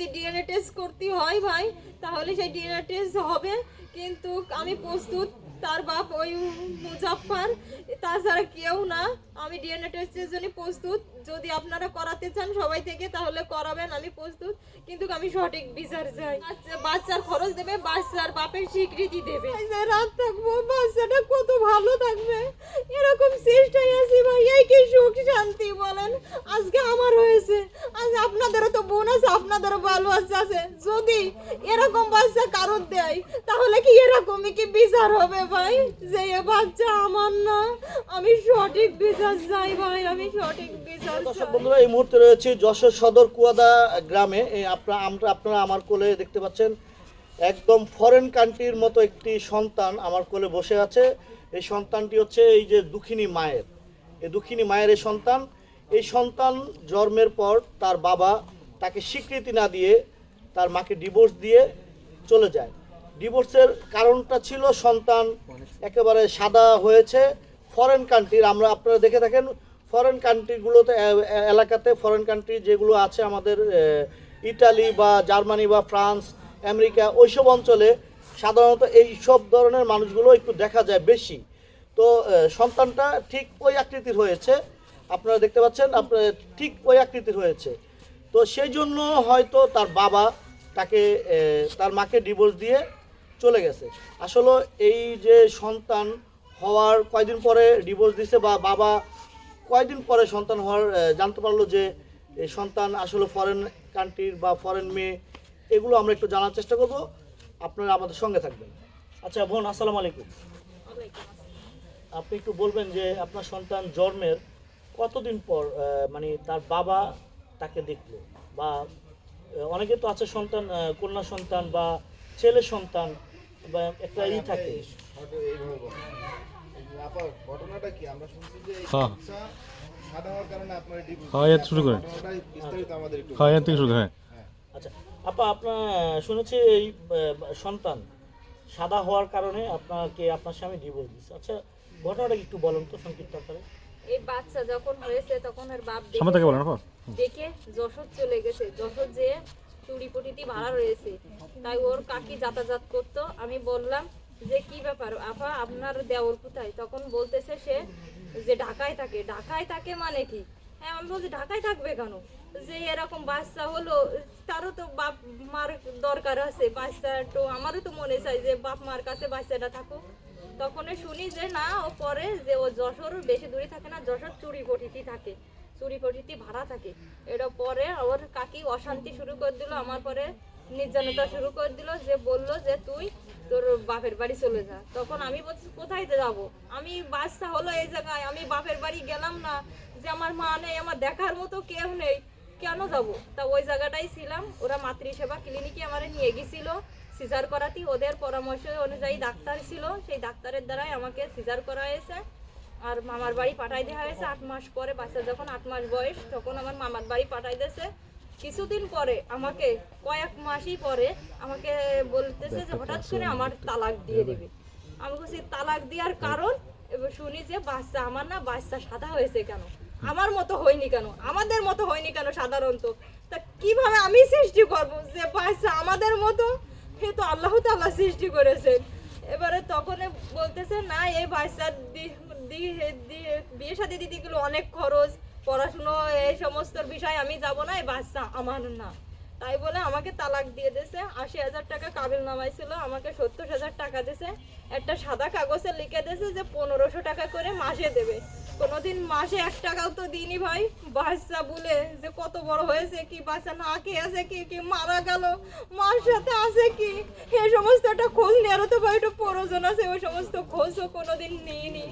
যদি DNA test করতে হয় ভাই, তাহলে সেই ডিএনএ টেস্ট হবে। কিন্তু আমি প্রস্তুত, তার বাপ ওই মুজাফফর তাছাড়া কেউ না। আমি ডিএনএ টেস্টের জন্য প্রস্তুত। যদি আপনারা করাতে চান সবাই থেকে, তাহলে করাবেন, আমি প্রস্তুত। কিন্তু আমি সঠিক বিচার চাই। বাচ্চা- বাচ্চার খরচ দেবে, বাচ্চার বাপের স্বীকৃতি দেবে। রাত থাকব, বাচ্চাটা কত ভালো থাকবে। এরকম চেষ্টাই আছি ভাই এই কি সুখ, শান্তি, বলেন। আজকে আমার হয়েছে, আজ আপনাদেরও তো বোন আছে। যদি এরকম বাচ্চা কারোর দেয় তাহলে কি এরকমই কি বিচার হবে ভাই? যে এ বাচ্চা আমার না আমি সঠিক বিচার চাই ভাই আমি সঠিক বিচার দর্শক বন্ধুরা এই মুহূর্তে রয়েছে যশোর সদর কুয়াদা গ্রামে। আপনারা আমরা আপনারা আমার কোলে দেখতে পাচ্ছেন একদম ফরেন কান্ট্রির মতো একটি সন্তান আমার কোলে বসে আছে। এই সন্তানটি হচ্ছে এই যে দুঃখিনী মায়ের। এই দুঃখিনী মায়ের এই সন্তান। এই সন্তান জন্মের পর তার বাবা তাকে স্বীকৃতি না দিয়ে তার মাকে ডিভোর্স দিয়ে চলে যায়। ডিভোর্সের কারণটা ছিল সন্তান একেবারে সাদা হয়েছে। ফরেন কান্ট্রির আমরা আপনারা দেখে থাকেন ফরেন কান্ট্রিগুলোতে এলাকাতে ফরেন কান্ট্রি যেগুলো আছে আমাদের ইটালি বা জার্মানি বা ফ্রান্স, আমেরিকা, ওইসব অঞ্চলে সাধারণত এই সব ধরনের মানুষগুলো একটু দেখা যায় বেশি। তো সন্তানটা ঠিক ওই আকৃতির হয়েছে। আপনারা দেখতে পাচ্ছেন, আপনার ঠিক ওই আকৃতির হয়েছে। তো সেই জন্য হয়তো তার বাবা তাকে তার মাকে ডিভোর্স দিয়ে চলে গেছে। আসলে এই যে সন্তান হওয়ার কয়দিন পরে ডিভোর্স দিছে বা বাবা কয়দিন পরে সন্তান হওয়ার জানতে পারল যে এই সন্তান আসলে ফরেন কান্ট্রির বা ফরেন মেয়ে, এগুলো আমরা একটু জানার চেষ্টা করব। আপনারা আমাদের সঙ্গে থাকবেন। আচ্ছা বোন, আসসালামু আলাইকুম। আপনি একটু বলবেন যে আপনার সন্তান জন্মের কতদিন পর মানে তার বাবা তাকে দেখল বা অনেকে তো আছে সন্তান কন্যা সন্তান বা ছেলে সন্তান বা একটা ই থাকে। ঘটনাটা কি আমরা শুনছি যে হ্যাঁ। হ্যাঁ, হ্যাঁ। আচ্ছা আপা আপনার শুনেছি এই সন্তান সাদা হওয়ার কারণে আপনাকে আপনার স্বামী ডিভোর্স দিচ্ছে আচ্ছা ঘটনাটা কি একটু বলেন তো সংক্ষিপ্ত আকারে। এই বাচ্চা যখন হয়েছে তখন ওর বাপ দেখে- বলেন দেখে যশোর চলে গেছে। যশোর চুরিপটিটি ভাড়া রয়েছে তাই ওর কাকি যাতায়াত করতো। আমি বললাম যে কি ব্যাপার? আপা আপনার দেওর কোথায়? তখন বলতেছে সে যে ঢাকায় থাকে। ঢাকায় থাকে মানে কি? হ্যাঁ আমি বলছি ঢাকায় থাকবে কেন? যে এরকম বাচ্চা হলো তারও তো বাপ মার দরকার আছে। বাচ্চা তো আমারও তো মনে চাই যে বাপ মার কাছে বাচ্চাটা থাকুক। তখন শুনি যে না, ও পরে যে ও যশোর বেশি দূরে থাকে না, যশোর চুরি চুরিপটিতে থাকে, চুরি চুরিপটিতে ভাড়া থাকে। এটা পরে ওর কাকি অশান্তি শুরু করে দিল, আমার পরে নির্জনতা শুরু করে দিল, যে বলল যে তুই তোর বাপের বাড়ি চলে যা। তখন আমি বলছি, কোথায় যাব? আমি বাচ্চা হলো এই জায়গায়, আমি বাপের বাড়ি গেলাম না, যে আমার মা নেই, আমার দেখার মতো কেউ নেই, কেন যাব? তা ওই জায়গাটাই ছিলাম, ওরা মাতৃসেবা ক্লিনিকে আমার নিয়ে গেছিল। সিজার করাতে, ওদের পরামর্শ অনুযায়ী ডাক্তার ছিল, সেই ডাক্তারের দ্বারাই আমাকে সিজার করা হয়েছে। আর মামার বাড়ি পাঠাই দেওয়া হয়েছে আট মাস পরে, বাচ্চা যখন আট মাস বয়স, তখন আমার মামার বাড়ি পাঠাই দিয়েছে। কিছুদিন পরে আমাকে, কয়েক মাসই পরে আমাকে বলতেছে যে হঠাৎ করে আমার তালাক দিয়ে দেবে। আমি বলছি, তালাক দেওয়ার কারণ? এবার শুনি যে বাচ্চা আমার না, বাচ্চা সাদা হয়েছে কেন? আমার মতো হয়নি কেন? আমাদের মতো হয়নি কেন সাধারণত? তা কীভাবে আমি সৃষ্টি করব যে বাচ্চা আমাদের মতো? সে তো আল্লাহ সৃষ্টি করেছেন। এবারে তখন বলতেছে, না, এই বাচ্চার বিয়ে শাদী দিতে গেলে অনেক খরচ, পড়াশুনো, এই সমস্ত বিষয়, আমি যাব না, এই বাচ্চা আমার না। তাই বলে আমাকে তালাক দিয়ে দিয়েছে, আশি হাজার টাকা কাবিল নামাইছিল আমাকে সত্তর হাজার টাকা দিয়েছে, একটা সাদা কাগজে লিখে দিয়েছে যে পনেরোশো টাকা করে মাসে দেবে। কোনোদিন মাসে এক টাকাও তো দিইনি ভাই। বাচ্চা বলে যে কত বড় হয়েছে কি, বাচ্চা না কে আছে কি কি মারা গেল, মার সাথে আছে কি? এই সমস্ত একটা খোঁজ নেওয়ারও তো ভাই একটু প্রয়োজন আছে, ওই সমস্ত খোঁজও কোনোদিন নিইনি।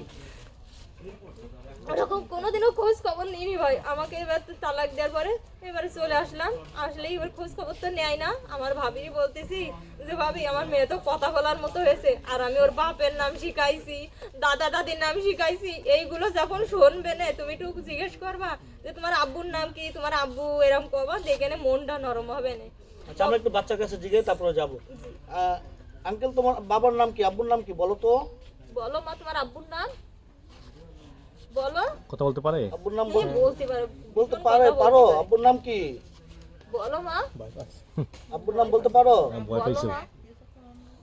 ওরকম কোনোদিনও খোঁজ খবর নিইনি ভাই। আমাকে এবার তো তালাক দেওয়ার পরে এবারে চলে আসলাম। আসলেই এবার খোঁজ খবর তো নেয় না। আমার ভাবিরই বলতেছি যে ভাবি আমার মেয়ে তো কথা বলার মতো হয়েছে। আর আমি ওর বাপের নাম শিখাইছি দাদা দাদির নাম শিখাইছি। এইগুলো যখন শুনবে না তুমি একটু জিজ্ঞেস করবা যে তোমার আব্বুর নাম কি? তোমার আব্বু এরম কবা দেখে মনটা নরম হবে না। আচ্ছা আমরা একটু বাচ্চার কাছে জিজ্ঞেস তারপরে যাব। আঙ্কেল তোমার বাবার নাম কি? আব্বুর নাম কি? বলো তো। বলো মা তোমার আব্বুর নাম? বলো। কথা বলতে পারে? আব্বুর নাম বল- বলতে পারো। বলতে পারে পারো। আব্বুর নাম কি? বলো মা। আব্বুর নাম বলতে পারো? ভয় পাইছে। না।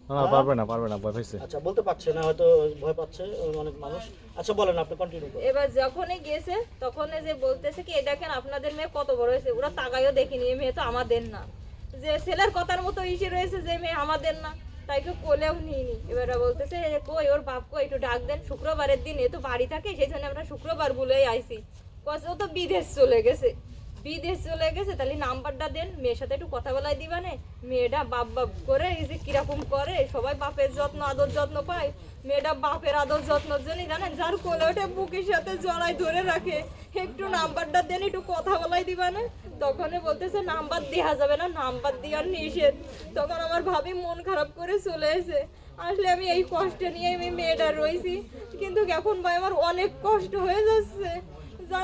না পারবে না পারবে না ভয় পাইছে। আচ্ছা বলতে পারছে না হয়তো ভয় পাচ্ছে অনেক মানুষ। আচ্ছা বলেন আপনি কন্টিনিউ করুন। এবার যখনই গিয়েছে তখন যে বলতেছে কি এই দেখেন আপনাদের মেয়ে কত বড় হয়েছে। ওরা তাকায়ও দেখিনি এই মেয়ে তো আমাদের না। যে ছেলের কথার মতো ইসে রয়েছে যে মেয়ে আমাদের না। তাই কেউ কোলেও নিইনি। এবার বলতেছে কই, ওর বাপ কই? একটু ডাক দেন, শুক্রবারের দিন, এ তো বাড়ি থাকে, সেই জন্য আমরা শুক্রবার বলেই আইছি। ও তো বিদেশ চলে গেছে। বিদেশ চলে গেছে, তাহলে নাম্বারটা দেন, মেয়ের সাথে একটু কথা বলাই দিবা নে। মেয়েটা বাপ বাপ করে, এই যে কীরকম করে, সবাই বাপের যত্ন, আদর যত্ন পায়। মেয়েটা বাপের আদর যত্নর জন্য জানেন, যার কোলে ওঠে বুকের সাথে জড়াই ধরে রাখে। একটু নাম্বারটা দেন, একটু কথা বলাই দিবা না। তখনই বলতেছে, নাম্বার দেওয়া যাবে না, নাম্বার দেওয়ার নিষেধ। তখন আমার ভাবি মন খারাপ করে চলে এসে আসলে আমি এই কষ্ট নিয়ে আমি মেয়েটা রয়েছি। কিন্তু এখন ভাই আমার অনেক কষ্ট হয়ে যাচ্ছে।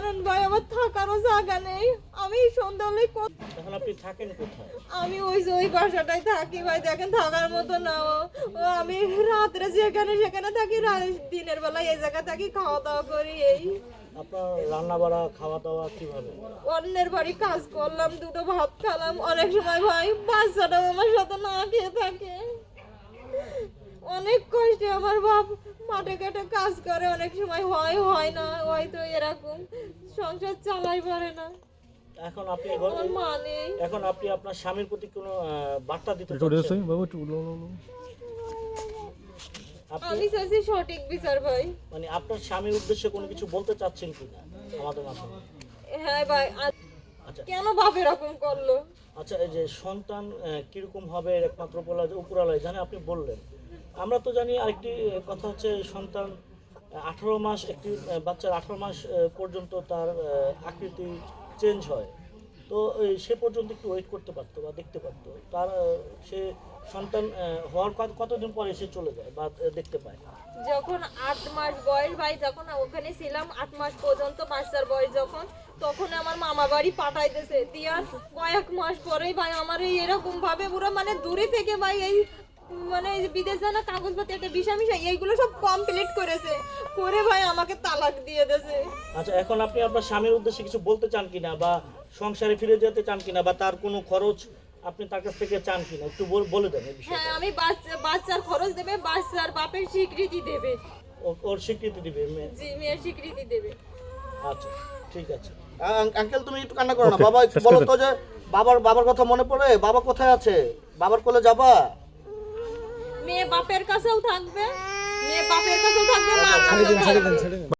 জানেন ভাই আমার থাকারও জায়গা নেই। আমি সন্ধ্যা হলে এখন আপনি থাকেন কোথায়? আমি ওই যে ওই বাসাটাই থাকি ভাই দেখেন থাকার মতো না। ও আমি রাত্রে যেখানে সেখানে থাকি দিনের বেলা এই জায়গা থাকি খাওয়া দাওয়া করি এই। আপনার রান্না বাড়া খাওয়া দাওয়া কীভাবে? অন্যের বাড়ি কাজ করলাম দুটো ভাত খেলাম। অনেক সময় ভাই বাচ্চাটা আমার সাথে না খেয়ে থাকে। অনেক কষ্টে আমার বাপ মাঠে ঘাটে কাজ করে অনেক সময় হয় হয় না হয়তো এরকম। সংসার চালাই পারে না। এখন আপনি ঘর- মা নেই। এখন আপনি আপনার স্বামীর প্রতি কোনো বার্তা দিতে আমি চাইছি সঠিক বিচার ভাই। মানে আপনার স্বামীর উদ্দেশ্যে কোনো কিছু বলতে চাচ্ছেন কিনা আমাদের মাধ্যমে? হ্যাঁ ভাই আচ্ছা। কেন বাপ এরকম করল? আচ্ছা এই যে সন্তান কীরকম হবে একমাত্র বলা উপরালয় জানে আপনি বললেন। আমরা তো জানি আরেকটি কথা হচ্ছে সন্তান আঠারো মাস একটি বাচ্চার আঠারো মাস পর্যন্ত তার আকৃতি চেঞ্জ হয়। তো সে পর্যন্ত একটু ওয়েট করতে পারতো বা দেখতে পারতো। তার সে সন্তান হওয়ার কত- কতদিন পরে সে চলে যায় বা দেখতে পায় যখন আট মাস বয়স, ভাই, যখন ওখানে ছিলাম, আট মাস পর্যন্ত বাচ্চার বয়স যখন, তখন আমার মামা বাড়ি পাঠাইতেছে। দিয়ার কয়েক মাস পরেই ভাই, আমার এই এরকম ভাবে পুরো মানে দূরে থেকে ভাই, এই মানে এই যে বিদেশ জানা কাগজপত্র একটা বিষা মিশা এইগুলো সব কমপ্লিট করেছে। করে ভাই আমাকে তালাক দিয়ে দিয়েছে। আচ্ছা এখন আপনি আপনার স্বামীর উদ্দেশ্যে কিছু বলতে চান কিনা বা সংসারে ফিরে যেতে চান কিনা বা তার কোনো খরচ আপনি তার কাছ থেকে চান কিনা? একটু বল- বলে দেন হ্যাঁ আমি বাচ্চা বাচ্চার খরচ দেবে বাচ্চার বাপের স্বীকৃতি দেবে। ও- ওর স্বীকৃতি দিবে মেয়ে। জি মেয়ের স্বীকৃতি দেবে। আচ্ছা ঠিক আছে। আঙ্কেল তুমি একটু কান্না করো না। বাবা বলো তো যে বাবার বাবার কথা মনে পড়ে? বাবা কোথায় আছে? বাবার কোলে যাবা? মেয়ে বাপের কাছেও থাকবে মেয়ে বাপের কাছেও থাকবে মার ছেড়ে দিন কাছেও ছেড়ে থাকবে দিন ছেড়ে দিন